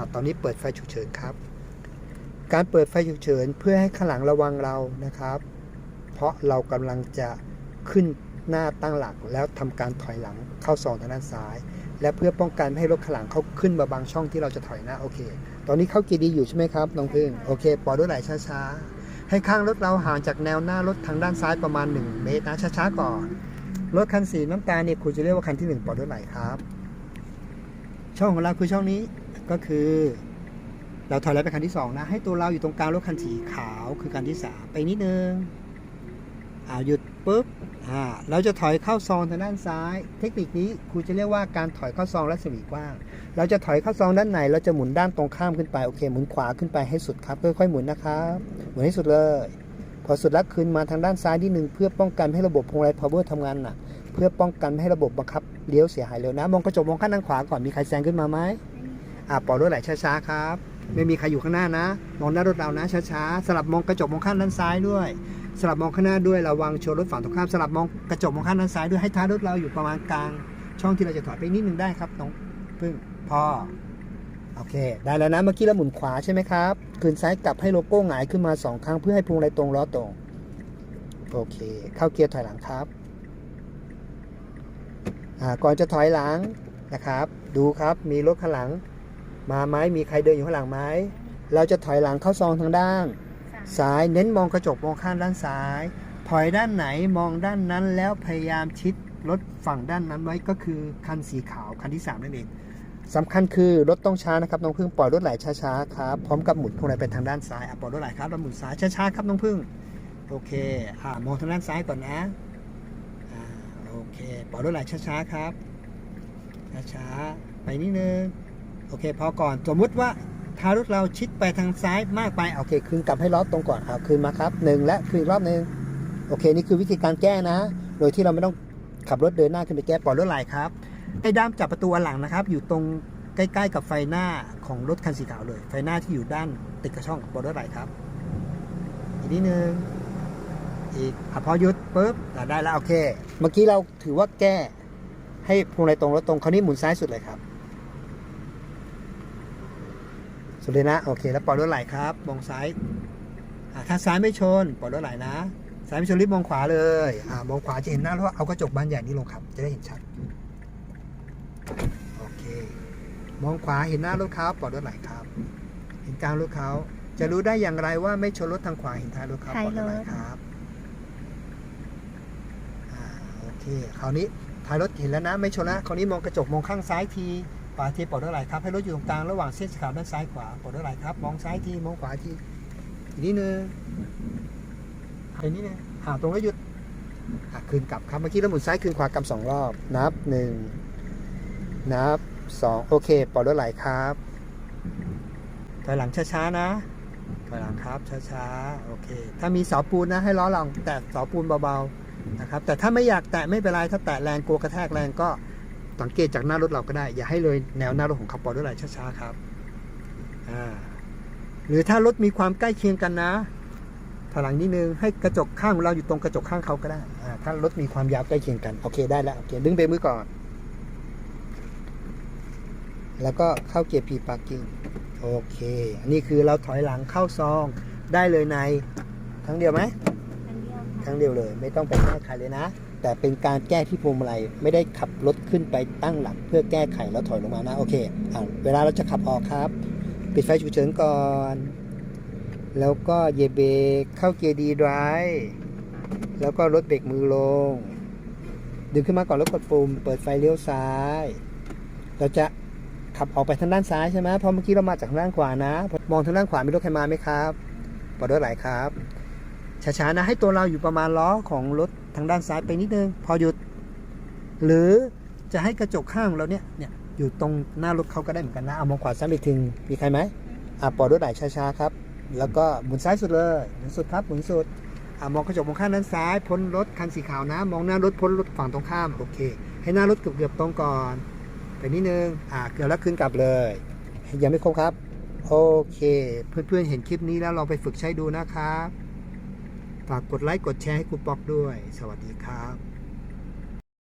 อตอนนี้เปิดไฟฉุกเฉินครับ การเปิดไฟฉุกเฉินเพื่อให้ข้างหลังระวังเรานะครับ เพราะเรากำลังจะขึ้นหน้าตั้งหลักแล้วทำการถอยหลังเข้าซองทางด้านซ้าย และเพื่อป้องกันไม่ให้รถข้างหลังเขาขึ้นมาบางช่องที่เราจะถอยหน้าโอเค ตอนนี้เข้าเกียร์ดีอยู่ใช่ไหมครับน้องพึ่งโอเคปล่อยรถไหลช้าๆ ให้ข้างรถเราห่างจากแนวหน้ารถทางด้านซ้ายประมาณ 1 เมตรนะช้าๆก่อนรถคันสีน้ำตาลเนี่ยคุณจะเรียกว่าคันที่1ปล่อยรถไหลครับ ช่องของเราคือช่องนี้ ก็คือ เราถอยแล้วไปคันที่2นะ ให้ตัวเราอยู่ตรงกลางรถคันสีขาวคือคันที่ 3 ไปนิดนึงอ่าหยุดปุ๊บอ่าเราจะถอยเข้าซองทางด้านซ้าย เทคนิคนี้ครูจะเรียกว่าการถอยเข้าซองรัศมีกว้าง เราจะถอยเข้าซองด้านไหน เราจะหมุนด้านตรงข้ามขึ้นไปโอเคหมุนขวาขึ้นไปให้สุดครับค่อยๆหมุนนะครับหมุนให้สุดเลยพอสุดล้วคืนมาทางด้านซ้ายนิดนึงเพื่อป้องกันให้ระบบพวงมาลัย power ทำงานหนักเพื่อป้องกันให้ระบบบังคับเลี้ยวเสียหายเร็วนะ มองกระจกมองข้างด้านขวาก่อนมีใครแซงขึ้นมาไหม อ่าปล่อยรถไหลช้าๆครับ ไม่มีใครอยู่ข้างหน้านะ มองหน้ารถเรานะช้าๆสลับมองกระจกมองข้างด้านซ้ายด้วย สลับมองข้างหน้าด้วยระวังชนรถฝั่งตรงข้ามสลับมองกระจกมองข้างด้านซ้ายด้วยให้ท้ายรถเราอยู่ประมาณกลาง ช่องที่เราจะถอยไปนิดนึงได้ครับน้องพึ่งพอโอเค ได้แล้วนะเมื่อกี้เราหมุนขวาใช่ไหมครับ คืนซ้ายกลับให้โลโก้หงายขึ้นมาสองครั้งเพื่อให้พวงมาลัยตรงล้อตรง โอเค เข้าเกียร์ถอยหลังครับอ่าก่อนจะถอยหลังนะครับ ดูครับมีรถข้างหลัง มาไหมมีใครเดินอยู่ข้างหลังไหมเราจะถอยหลังเข้าซองทางด้าน ซ้ายเน้นมองกระจกมองข้างด้านซ้าย ถอยด้านไหนมองด้านนั้นแล้วพยายามชิดรถฝั่งด้านนั้นไว้ก็คือคันสีขาวคันที่3นั่นเองสำคัญคือรถต้องช้านะครับน้องพึ่งปล่อยรถไหลช้าๆครับพร้อมกับหมุนพวงมาลัยไปทางด้านซ้ายอะปล่อยรถไหลครับแล้วหมุนซ้ายช้าๆครับน้องพึ่งโอเคอ่ามองทางด้านซ้ายก่อนนะอ่าโอเคปล่อยรถไหลช้าๆครับช้าๆไปนิดนึง โอเคพอก่อนสมมุติว่าท้ายรถเราชิดไปทางซ้ายมากไปโอเค คืนกลับให้ล้อตรงก่อนเอาคืนมาครับหนึ่งและคืนรอบหนึ่งโอเค นี่คือวิธีการแก้นะ โดยที่เราไม่ต้องขับรถเดินหน้าขึ้นไปแก้ปล่อยรถไหลครับไอ้ด้ามจับประตูอันหลังนะครับ อยู่ตรงใกล้ๆกับไฟหน้าของรถคันสีขาวเลย ไฟหน้าที่อยู่ด้านติดกับช่องปล่อยรถไหลครับ อีกนิดนึงอีกอะพอหยุดปุ๊บได้แล้วโอเค เมื่อกี้เราถือว่าแก้ให้พวงมาลัยตรงรถตรงคราวนี้หมุนซ้ายสุดเลยครับ สุดเลยนะโอเค แล้วปล่อยรถไหลครับมองซ้ายอ่าถ้าซ้ายไม่ชนปล่อยรถไหลนะซ้ายไม่ชนรีบมองขวาเลยอ่ามองขวาจะเห็นหน้ารถเอากระจกบานใหญ่นี้ลงครับ จะได้เห็นชัดโอเค มองขวาเห็นหน้ารถเขาปล่อยรถไหลครับ เห็นกลางรถเขาจะรู้ได้อย่างไรว่าไม่ชนรถทางขวาเห็นท้ายรถเขาปล่อยรถไหลครับอ่าโอเคคราวนี้ท้ายรถเห็นแล้วนะ ไม่ชนนะคราวนี้มองกระจกมองข้างซ้ายที ขวาทีปลดเท่าไหร่ครับ ให้รถอยู่ตรงกลางระหว่างเส้นสีขาวด้านซ้ายขวาปลดเท่าไหร่ครับ มองซ้ายทีมองขวาทีอีกนิดนึงอีกนิดนึงอ่าตรงแล้วหยุดอะคืนกลับครับเมื่อกี้เราหมุนซ้ายคืนขวากลับสองรอบ นับหนึ่งนับสองโอเคปลดรถไหลครับถอยหลังช้าๆนะถอยหลังครับช้าๆโอเค ถ้ามีเสาปูนนะให้ล้อลองแตะเสาปูนเบาๆนะครับแต่ถ้าไม่อยากแตะไม่เป็นไรถ้าแตะแรงกลัวกระแทกแรงก็ สังเกตจากหน้ารถเราก็ได้ อย่าให้เลยแนวหน้ารถของเขาปล่อยรถไหลช้าๆครับอ่าหรือถ้ารถมีความใกล้เคียงกันนะถอยหลังนิดนึงให้กระจกข้างของเราอยู่ตรงกระจกข้างเขาก็ได้อ่าถ้ารถมีความยาวใกล้เคียงกันโอเคได้แล้วโอเคดึงเบรกมือก่อน แล้วก็เข้าเกียร์พีพาร์กิ้งโอเค อันนี้คือเราถอยหลังเข้าซองได้เลยในครั้งเดียวไหมครั้งเดียวเลยไม่ต้องไปแก้ไขเลยนะ แต่เป็นการแก้ที่พวงมาลัยไม่ได้ขับรถขึ้นไปตั้งหลัก เพื่อแก้ไขแล้วถอยลงมานะโอเคอ่าเวลาเราจะขับออกครับ ปิดไฟฉุกเฉินก่อน แล้วก็เยเบเข้าเกียร์ดีไดรแล้วก็ลดเบรกมือลง ดึงขึ้นมาก่อนแล้วกดปุ่มเปิดไฟเลี้ยวซ้าย เราจะขับออกไปทางด้านซ้ายใช่ไหมเพราะเมื่อกี้เรามาจากทางด้านขวานะ มองทางด้านขวามีรถใครมาไหมครับปลดรถไหลครับช้าๆนะให้ตัวเราอยู่ประมาณล้อของรถ ทางด้านซ้ายไปนิดนึง พอหยุด หรือจะให้กระจกข้างเราเนี่ยเนี่ยอยู่ตรงหน้ารถเขาก็ได้เหมือนกันนะ เอามองขวาซ้ายอีกทีมีใครไหมอะปล่อยรถไหลช้าๆครับ แล้วก็หมุนซ้ายสุดเลยหมุนสุดครับหมุนสุดอะมองกระจกมองข้างด้านซ้ายพ้นรถคันสีขาวนะ มองหน้ารถพ้นรถฝั่งตรงข้ามโอเค ให้หน้ารถเกือบๆตรงก่อนไปนิดนึงอะเกือบแล้วขึ้นกลับเลยยังไม่ครบครับ โอเค เพื่อนๆเห็นคลิปนี้แล้วลองไปฝึกใช้ดูนะครับ ฝากกดไลค์กดแชร์ให้ครูปอกด้วย สวัสดีครับ